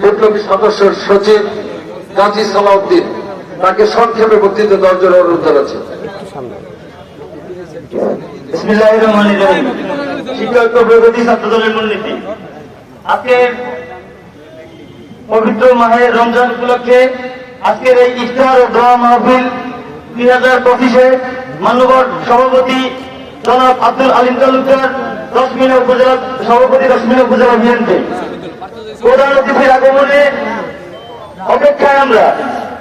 বিপ্লবী সদস্য সচিব গাজী সালাউদ্দিন তাকে সংক্ষেপে বক্তৃতা দেওয়ার জন্য অনুরোধ জানাচ্ছি। পবিত্র মাহের রমজান উপলক্ষে আজকের এই ইফতার ও দোয়া মাহফিল দুই হাজার পঁচিশে সভাপতি জনাব আব্দুল আলিম তালুকদার দশমিনা উপজেলা সভাপতি দশমিনা উপজেলা বিএনপি। প্রধান অতিথির আগমনে অপেক্ষায় আমরা।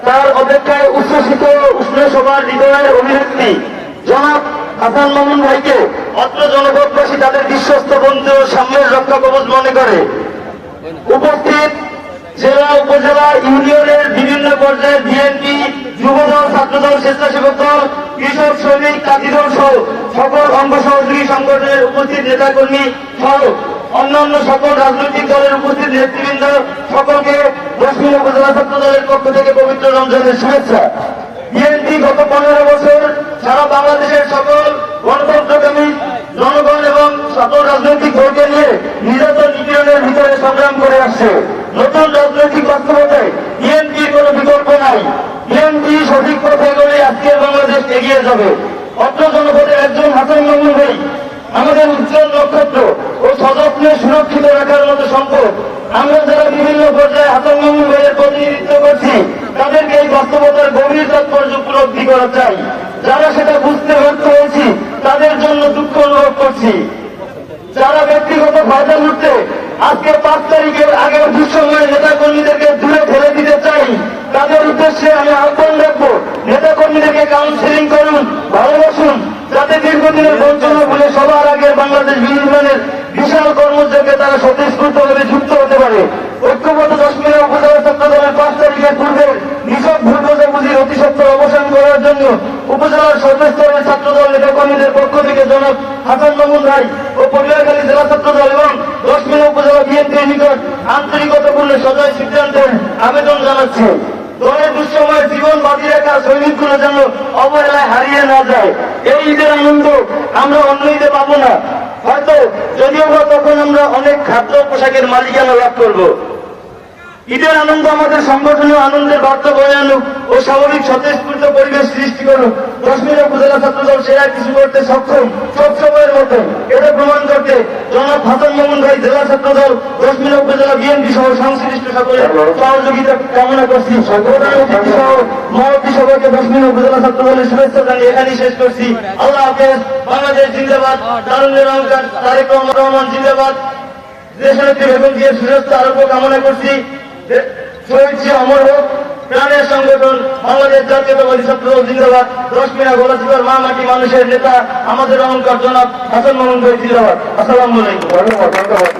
তার অপেক্ষায় উচ্ছ্বসিত উষ্ণ সভার হৃদয়ের অভিব্যক্তি জনাব হাসান মামুন ভাইকে অত্র জনপদবাসী তাদের বিশ্বস্ত বন্ধু ও সাম্যের রক্ষা কবচ মনে করে। উপস্থিত জেলা, উপজেলা, ইউনিয়নের বিভিন্ন পর্যায়ে বিএনপি, যুবদল, ছাত্রদল, স্বেচ্ছাসেবক দল, কৃষক, শ্রমিক কাজী দল সহ সকল অঙ্গ সহযোগী সংগঠনের উপস্থিত নেতাকর্মী সহ অন্যান্য সকল রাজনৈতিক দলের উপস্থিত নেতৃবৃন্দ সকলকে দক্ষিণ উপজেলা ছাত্র দলের পক্ষ থেকে পবিত্র রমজানের শুভেচ্ছা। বিএনপি গত পনেরো বছর সারা বাংলাদেশের সকল গণতন্ত্রকামী জনগণ এবং সকল রাজনৈতিক দলকে নিয়ে নির্যাতন নিপীড়নের ভিতরে সংগ্রাম করে আসছে। নতুন রাজনৈতিক বাস্তবতায় বিএনপির কোনো বিকল্প নাই। বিএনপি সঠিক পথে গেলে আজকের বাংলাদেশ এগিয়ে যাবে। অত্র জনপদের একজন হাসান মামুন ভাই আমাদের উজ্জ্বল নক্ষত্র ও সযত্নে মতো সম্পদ আমরা যারা বিভিন্ন পর্যায়ে হাসান মামুন ভাইয়ের প্রতিনিধিত্ব করছি, তাদেরকে এই বাস্তবতার গভীর তাৎপর্য উপলব্ধি করা চাই। যারা সেটা বুঝতে ব্যর্থ হয়েছি, তাদের জন্য দুঃখ অনুভব করছি। যারা ব্যক্তিগত ফায়দা লুটতে আজকে পাঁচ তারিখের আগের দুঃসময়ে নেতা কর্মীদেরকে দূরে ঠেলে দিতে চাই, তাদের উদ্দেশ্যে আমি আহ্বান রাখব নেতা কর্মীদেরকে কাউন্সিলিং করুন, ভালোবাসুন, যাতে দীর্ঘদিনের বঞ্চনা বলে সবার আগে বাংলাদেশ বিনির্মাণের বিশাল কর্মযোগে তারা স্বতঃস্ফূর্তভাবে যুক্ত হতে পারে ঐক্যবদ্ধ দশমিনা উপজেলা ছাত্র দলের পাঁচ তারিখের পূর্বে নিছক ভুল বোঝাবুঝির অতি সত্তর অবসান করার জন্য উপজেলার সর্বস্তরের ছাত্র দল নেতা কর্মীদের পক্ষ থেকে জনাব হাসান মামুন ভাই ও পরিবারখালী জেলা ছাত্র দল এবং দশমিনা উপজেলা বিএনপির নিকট আন্তরিকতাপূর্ণ সদয় সিদ্ধান্তের আবেদন জানাচ্ছে। দলের দুঃসময়ে জীবন বাজি রাখা সৈনিকগুলো যেন অবহেলায় হারিয়ে না যায়। এই ঈদের আনন্দ আমরা অন্য ঈদে পাবো না। হয়তো যদিও বা তখন আমরা অনেক খাদ্য পোশাকের মালিকানা লাভ করব। ঈদের আনন্দ আমাদের সংগঠনীয় আনন্দের বার্তা বয়ে আনুক ও স্বাভাবিক স্বতঃস্ফূর্ত পরিবেশ সৃষ্টি করুক। কাশ্মীর উপজেলা ছাত্রদল সেরা কিছু করতে সক্ষম সবসময়ের মতো। এটা প্রমাণ করতে জনাব হাসান মোহন ভাই জেলা ছাত্রদল, কাশ্মীর উপজেলা বিএনপি সহ সংশ্লিষ্ট সকলের সহযোগিতা কামনা করছি। প্রধান সহ মহাবতী সভাকে কাশ্মীর উপজেলা ছাত্রদলের শুভেচ্ছা জানিয়ে এখানেই শেষ করছি। আল্লাহ হাফেজ, বাংলাদেশ জিন্দাবাদ তারুণ্যের অহংকার, তারেক রহমান জিন্দাবাদ। দেশনেত্রী বেগম জিয়ার সুস্বাস্থ্য আরোগ্য কামনা করছি। শহীদ অমর হোক, প্রাণের সংগঠন, বাংলাদেশ জাতীয়তাবাদী ছাত্র দল জিন্দাবাদ দশ মিনা গোলাচিপার মা মাটি মানুষের নেতা, আমাদের অহংকার জনাব হাসান মোহন জিন্দাবাদ। আসসালামু আলাইকুম। ধন্যবাদ ধন্যবাদ।